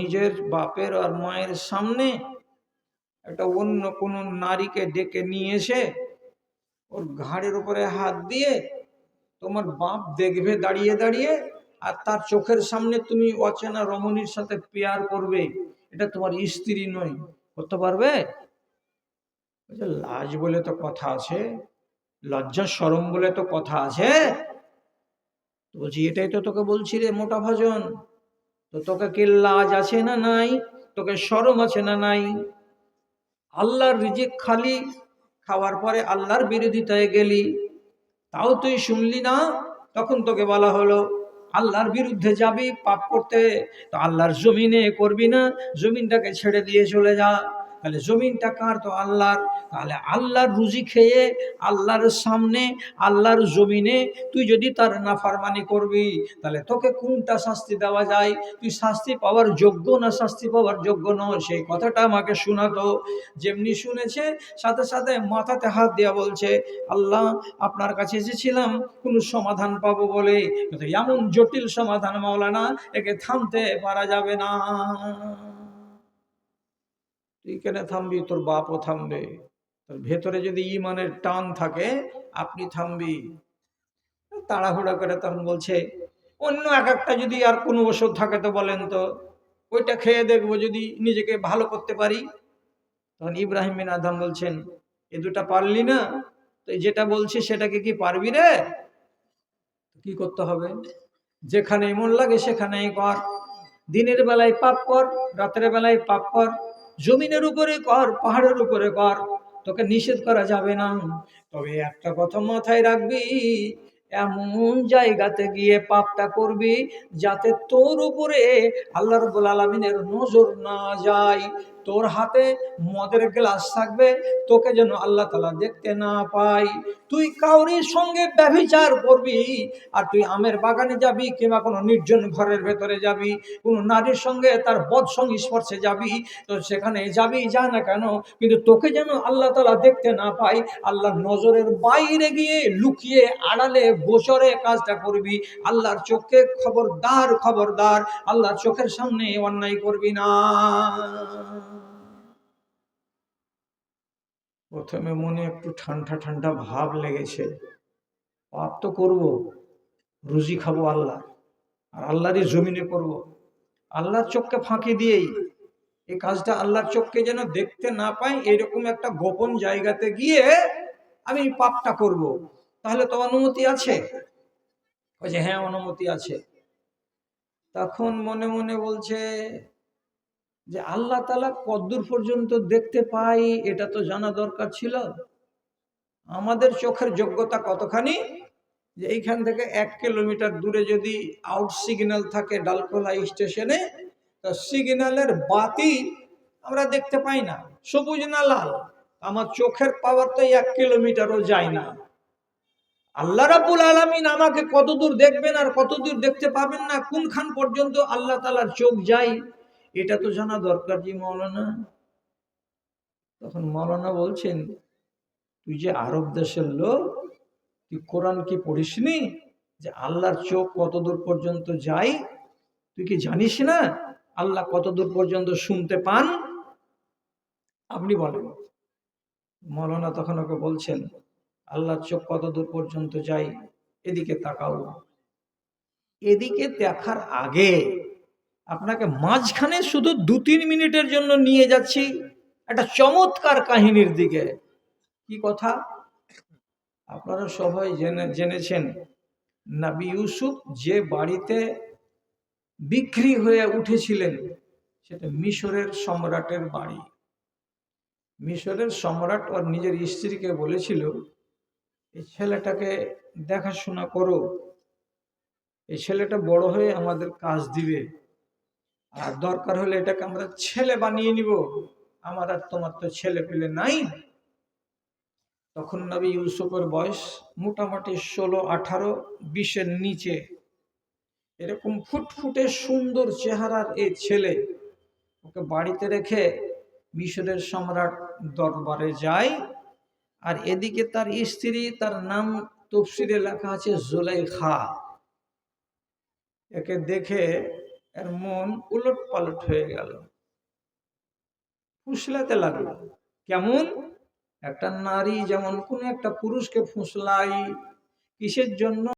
নিজের বাপের আর মায়ের সামনে একটা অন্য কোনো নারীকে ডেকে নিয়ে এসে ওর ঘাড়ের উপরে হাত দিয়ে তোমার বাপ দেখবে দাঁড়িয়ে দাঁড়িয়ে আর তার চোখের সামনে তুমি অচেনা রমণীর সাথে পেয়ার করবে। এটা তোমার স্ত্রী নয়, করতে পারবে? লাজ বলে তো কথা আছে, লজ্জা সরম বলে তো কথা আছে। বলছি, এটাই তো তোকে বলছি রে মোটা ভজন। তো তোকে কি লাজ আছে না নাই? তোকে সরম আছে না নাই? আল্লাহর রিজিক খালি, খাওয়ার পরে আল্লাহর বিরোধিতায় গেলি। তাও তুই শুনলি না? তখন তোকে বলা হলো, আল্লাহর বিরুদ্ধে যাবি, পাপ করতে। তো আল্লাহর জমিনে করবি না, জমিনটাকে ছেড়ে দিয়ে চলে যা। তাহলে জমিনটা কার? তো আল্লাহর। তাহলে আল্লাহর রুজি খেয়ে, আল্লাহর সামনে, আল্লাহর জমিনে তুই যদি তার নাফারমানি করবি, তাহলে তোকে কোনটা শাস্তি দেওয়া যায়? তুই শাস্তি পাওয়ার যোগ্য না শাস্তি পাওয়ার যোগ্য নয়? সেই কথাটা আমাকে শোনাতো। যেমনি শুনেছে, সাথে সাথে মাথাতে হাত দেওয়া বলছে, আল্লাহ, আপনার কাছে এসেছিলাম কোনো সমাধান পাবো বলে? এমন জটিল সমাধান মাওলানা, একে থামতে পারা যাবে না। তুই কেন থামবি? তোর বাপও থামবে। তোর ভেতরে যদি ইমানের টান থাকে, আপনি থামবি। তাড়াহুড়া করে তখন বলছে, অন্য এক একটা যদি আর কোনো ওষুধ থাকে তো বলেন তো, ওইটা খেয়ে দেখব যদি নিজেকে ভালো করতে পারি। তখন ইব্রাহিম বিন আদম বলছেন, এ দুটা পারলি না? তো যেটা বলছি সেটাকে কি পারবি রে? কি করতে হবে? যেখানে মন লাগে সেখানেই কর। দিনের বেলায় পাপ কর, রাতের বেলায় পাপ কর। জমিনের উপরে কর, পাহাড়ের উপরে কর, তোকে নিষেধ করা যাবে না। তবে একটা কথা মাথায় রাখবি, এমন জায়গাতে গিয়ে পাপটা করবি যাতে তোর উপরে আল্লাহ রবুল আলমিনের নজর না যায়। তোর হাতে মদের গ্লাস থাকবে, তোকে যেন আল্লাহ তালা দেখতে না পাই তুই কাউরির সঙ্গে ব্যভিচার করবি, আর তুই আমের বাগানে যাবি কিংবা কোনো নির্জন ঘরের ভেতরে যাবি, কোনো নারীর সঙ্গে তার বদ সংস্পর্শে যাবি, তো সেখানে যাবি, যা না কেন, কিন্তু তোকে যেন আল্লাহ তালা দেখতে না পাই আল্লাহর নজরের বাইরে গিয়ে লুকিয়ে আড়ালে গোচরে কাজটা করবি। আল্লাহর চোখে খবরদার খবরদার, আল্লাহর চোখের সামনে অন্যায় করবি না। প্রথমে মনে একটু ঠান্ডা ঠান্ডা ভাব লেগেছে। পাপ তো করব, রুজি খাব আল্লাহ, আর আল্লাহরই জমিনে করব। আল্লাহর চোখকে ফাঁকি দিয়েই এই কাজটা আল্লাহর চোখকে যেন দেখতে না পাই, এরকম একটা গোপন জায়গাতে গিয়ে আমি পাপটা করব। তাহলে তো অনুমতি আছে? বলছে হ্যাঁ অনুমতি আছে। তখন মনে মনে বলছে যে আল্লাহ তালা কদ্দূর পর্যন্ত দেখতে পাই, এটা তো জানা দরকার ছিল। আমাদের চোখের যোগ্যতা কতখানি? যে এইখান থেকে এক কিলোমিটার দূরে যদি আউট সিগন্যাল থাকে ডালকোলা স্টেশনে, তো সিগন্যালের বাতি আমরা দেখতে পাই না। সবুজ না লাল? আমার চোখের পাওয়ার তো এক কিলোমিটারও যায় না। আল্লাহ রাবুল আলমিন আমাকে কতদূর দেখবেন আর কতদূর দেখতে পাবেন না? কোনখান পর্যন্ত আল্লাহ তালার চোখ যায়? এটা তো জানা দরকার জি মৌলানা। তখন মৌলানা বলছেন, তুই যে আরব দেশের লোক, তুই কোরআন কি পড়িসনি যে আল্লাহর চোখ কতদূর পর্যন্ত যায়? তুই কি জানিস না আল্লাহ কতদূর পর্যন্ত শুনতে পান? আপনি বলেন। মৌলানা তখন ওকে বলছেন, আল্লাহর চোখ কতদূর পর্যন্ত যায়? এদিকে তাকাও। এদিকে দেখার আগে আপনাকে মাঝখানে শুধু দু তিন মিনিটের জন্য নিয়ে যাচ্ছি। একটা চমৎকার কাহিনীর দিকে। কি কথা? আপনারা সবাই জেনে, জেনেছেন, নাবি ইউসুফ যে বাড়িতে বিক্রি হয়ে উঠেছিলেন, সেটা মিশরের সম্রাটের বাড়ি। মিশরের সম্রাট ওর নিজের স্ত্রীকে বলেছিল, এই ছেলেটাকে দেখাশোনা করো। এই ছেলেটা বড় হয়ে আমাদের কাজ দিবে। আর দরকার হলে এটাকে আমরা ছেলে বানিয়ে নিব। আমার আর তোমার তো ছেলে পেলে নাই। তখন নবী ইউসুফের বয়স মোটামুটি ষোলো, আঠারো, বিশের নিচে। এরকম ফুটফুটে সুন্দর চেহারার এই ছেলে ওকে বাড়িতে রেখে মিশরের সম্রাট দরবারে যায়। আর এদিকে তার স্ত্রী, তার নাম তফসিরে লেখা আছে জোলাইখা। একে দেখে এর মন উলট পালট হয়ে গেল। ফুসলাতে লাগল। কেমন? একটা নারী যেমন কোন একটা পুরুষকে ফুসলাই, কিসের জন্য?